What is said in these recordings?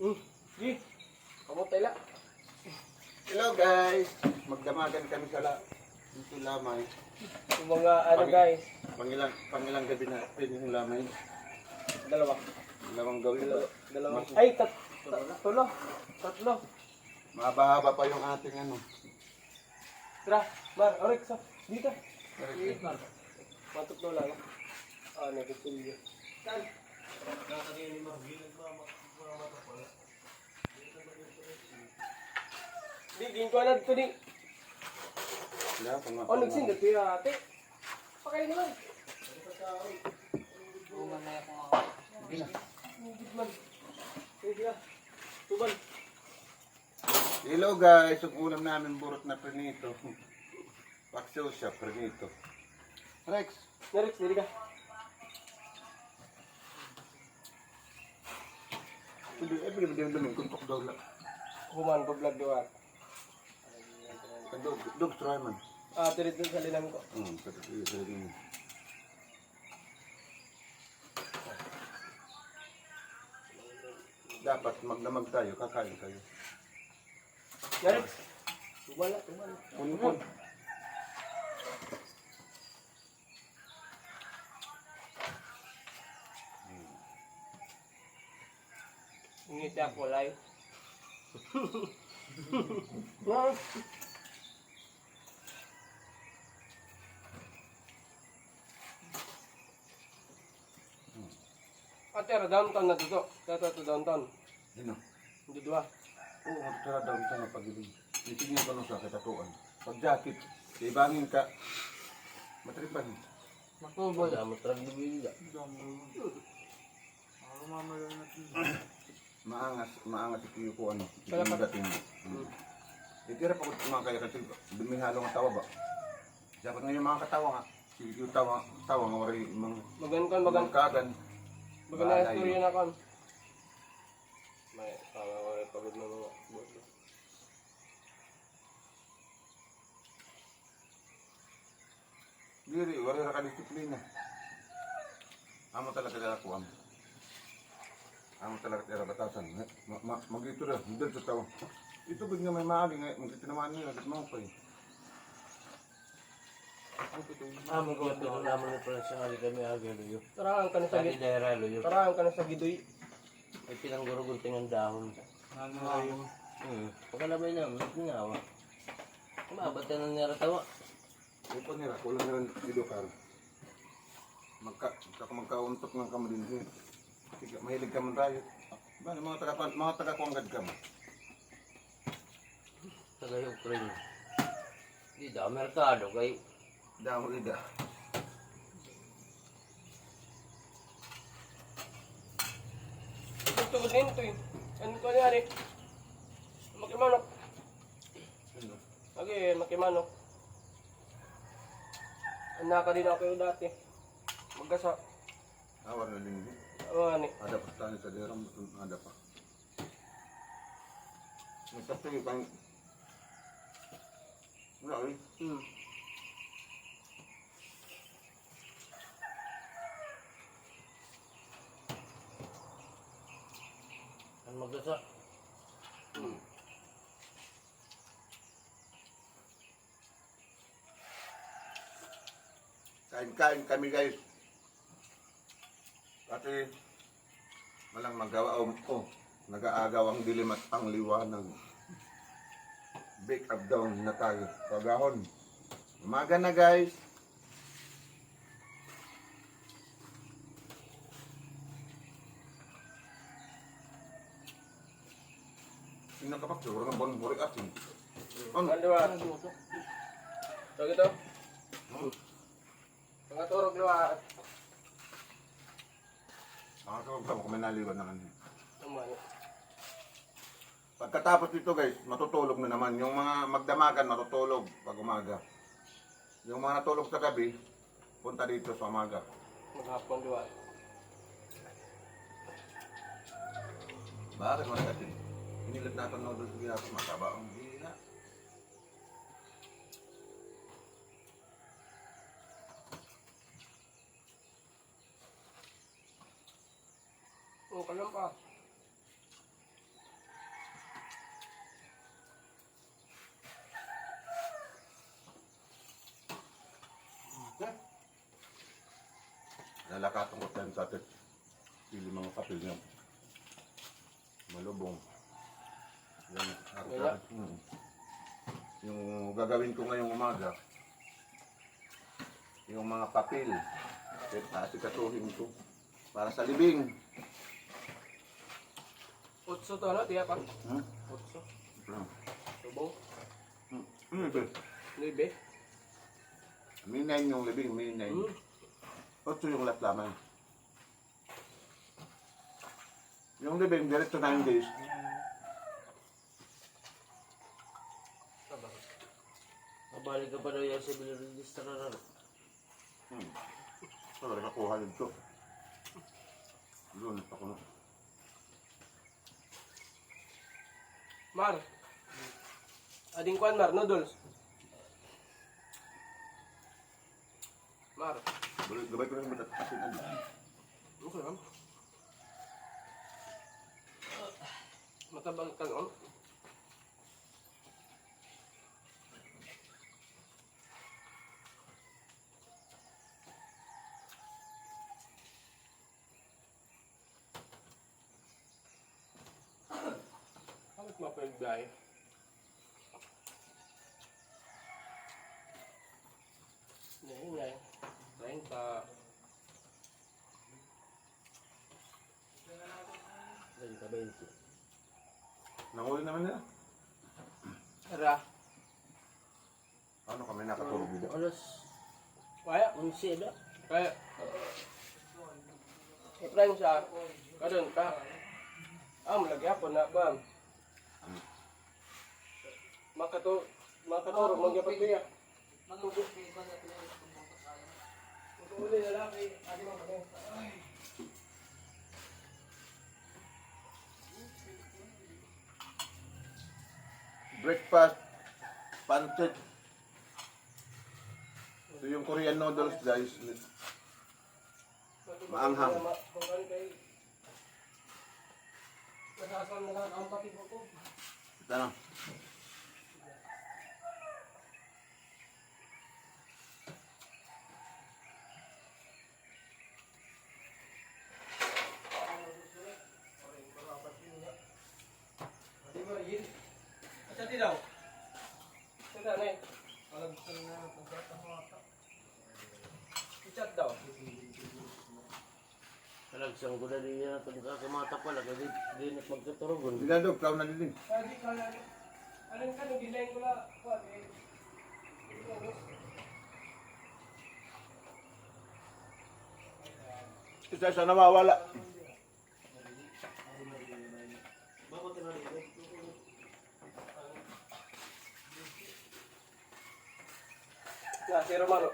Hmm. Di. Kamu tela. Hello guys! Magdamagan kami sa la dito lamay. Yung mga ano guys. Pangilang, pangilang gabi na pwede yung lamay. Dalawa. Dalawang gawin. Dalawa. Dalawa. Ay, tat tatlo. Tatlo. Mahaba-haba pa yung ating ano. Tara, Mar, Orex, sa. Dito. Mar. Matatlo lang. Ah, nagkatulyo. Saan? Di, ginko na dito di. Wala, kung Oh, nagsindat ko yung ate. Pakain naman. Hindi man. Sige ah. Tuban. Hello guys! Ang ulam namin burot na prenito. Paksaw siya, prenito. Rex! Nerex, dili ka. Hindi, eh, mo din doon. Kuntok daw lang. Human ko vlog doon. Dog, dog, try man. Ah, tirit sa linang ko. Hmm, pati sa rin. Dapat magdamag tayo, kakain kayo. Nerex. Tubala, tubala. Punpun. Ngiti ako live. Ah. Ate, ara downtown na dito. Dito to downtown. Sino? Hindi dua. Oo, magtara daw ito na pag-ibig. Titignan ko nung sa katatuan. Pag jacket, ibangin ka. Matripan. Matubo na, matrag na bida. Maangas, maangas yung kung ano. Kaya yung pa- dating. Hmm. Itira pa ko mga kaya kasi dumihalo ng tawa ba? Dapat ngayon mga katawa nga. Sige yung tawa, tawa nga wari mga Magan kan, magan. magkagan. Magan na istorya na kan. May, tama ko rin pagod na mga boto. Diri, wari ra ka disiplina. Amo talaga dala ko amo. Amo talaga dala batasan. Ma, ma, magito ra, hindi sa tawa. Ito big nga may maali nga, magtitinaman nila, kat mo pa eh. Ah, magkakot ko naman na pala kami agad yun. Tarahan ka na sa Kali gid. dahil yun. Tarahan ka na sa gidoy. Ay pinanggurugunting ang dahon. Ano nga yung... Hmm. Pagkalabay na, mas ginawa. Kumabot ka na niratawa. Ito nila, kulang na rin idukar. Magka, saka magkauntok ng eh. Sige, mahilig ka man tayo. Ba, mga taga mga taga kuanggad ka mo. Taga Ukraine. Di daw, merkado kay Damo ida. Ito tugod nito eh. Ano ko niyan eh. Makimanok. Ano? Lagi, makimanok. Anak ka din ako yung dati. Magkasa. Awar na linggo. Ano ni? Ada pa tayo sa deram, ada pa. Nagtatuloy pang... Wala eh. Hmm. ang magasa. Kain-kain kami guys. Kasi walang magawa o oh, nag-aagaw ang dilim at pangliwanag. Bake up down na tayo. Pagahon. Umaga na guys. Sino ka pa? Siguro nga bon burik asin. Ano? Ano ba? So gitu. Mga turog liwa. Nakakawag ka mo kung may naliwan ng ano. Tama ni. Pagkatapos nito guys, matutulog na naman. Yung mga magdamagan, matutulog pag umaga. Yung mga natulog sa gabi, punta dito sa umaga. Maghapon liwa. Bakit mo kasi? Inilit natin noodles ginagawa, mataba ang Buo ka lang pa. Nalakatong ko tayo sa atin. Pili mga kapil niya. Malubong. Yan. Wala. Hmm. Yung gagawin ko ngayong umaga, yung mga papel, eh, asikatuhin ko para sa libing. Utso to, ano? Tiya pa? Hmm? Utso. Hmm. Subong. Hmm. Libe. May nine yung libing, may nine. Hmm. Otso yung lahat lamang. Yung libing, diretso 9 days. Mabalik ka pa daw yan sa bilang register na rin. Hmm. So, nakakuha dito. Doon, ako na. Mar. Ading kwan, Mar. Noodles. Mar. Balik, gabay ko lang ba't asin ano. Okay lang. Matabang ka noon. Ngayon nga eh. 30. Ganyan ka 20. Nanguli naman nila. Tara. Ano kami nakatulog dito? Alas Kaya. 11 na. Kaya. Efrain siya. Kadun ka. Ah, malagi ako na ba? Makato makaturo magyapag niya. Uli na lang eh. Adi mo kami. Breakfast, pancit. Ito yung Korean noodles guys. Maanghang. Nasasal na lang ang pati ko. Ito na. Di ba yun? Asa di daw? Sada na eh. Alagsan na ang pagkakahata. Ichat daw. Talagsang ko na din yan. Kung kakamata pala, kasi di na magkaturugon. Dinadog, tao na din. Pwede ka na. Anong ka nung gilayin ko na? Kuwan eh. Isa isa nawawala. Si Romano.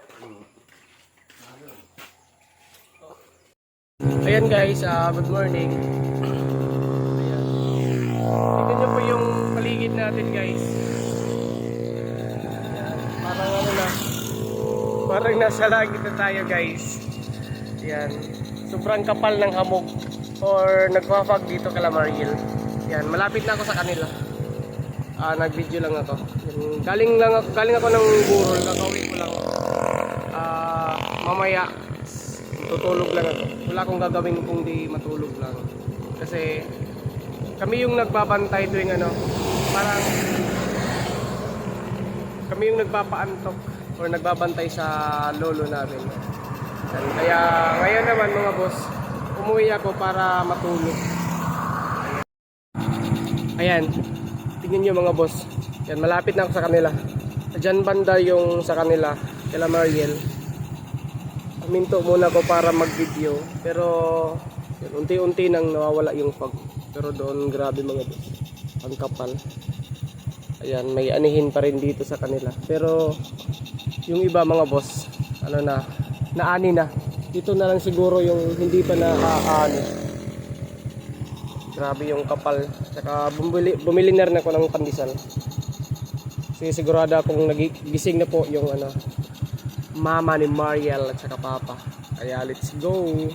Ayan guys, ah, good morning. Ayan. Tignan po yung paligid natin guys. Parang ano na. Parang nasa langit na tayo guys. Ayan. Sobrang kapal ng hamog. Or nagpapag dito kala Margil. Ayan, malapit na ako sa kanila. Ah, nag-video lang ako. Galing lang ako, galing ako ng burol. Ah, mamaya tutulog lang ako. Wala akong gagawin kung di matulog lang. Kasi kami yung nagbabantay tuwing ano, parang kami yung nagpapaantok or nagbabantay sa lolo namin. Kaya ngayon naman mga boss, umuwi ako para matulog. Ayan, tingnan nyo mga boss. Yan, malapit na ako sa kanila. Diyan banda yung sa kanila, kila Mariel. Minto muna ako para mag-video. Pero, unti-unti nang nawawala yung fog. Pero doon, grabe mga boss. Ang kapal. Ayan, may anihin pa rin dito sa kanila. Pero, yung iba mga boss, ano na, naani na. Dito na lang siguro yung hindi pa naaani. Grabe yung kapal. Tsaka bumili, bumili na rin ako ng pandesal. Kasi sigurado akong nagising na po yung ano, mama ni Mariel at saka papa. Kaya let's go!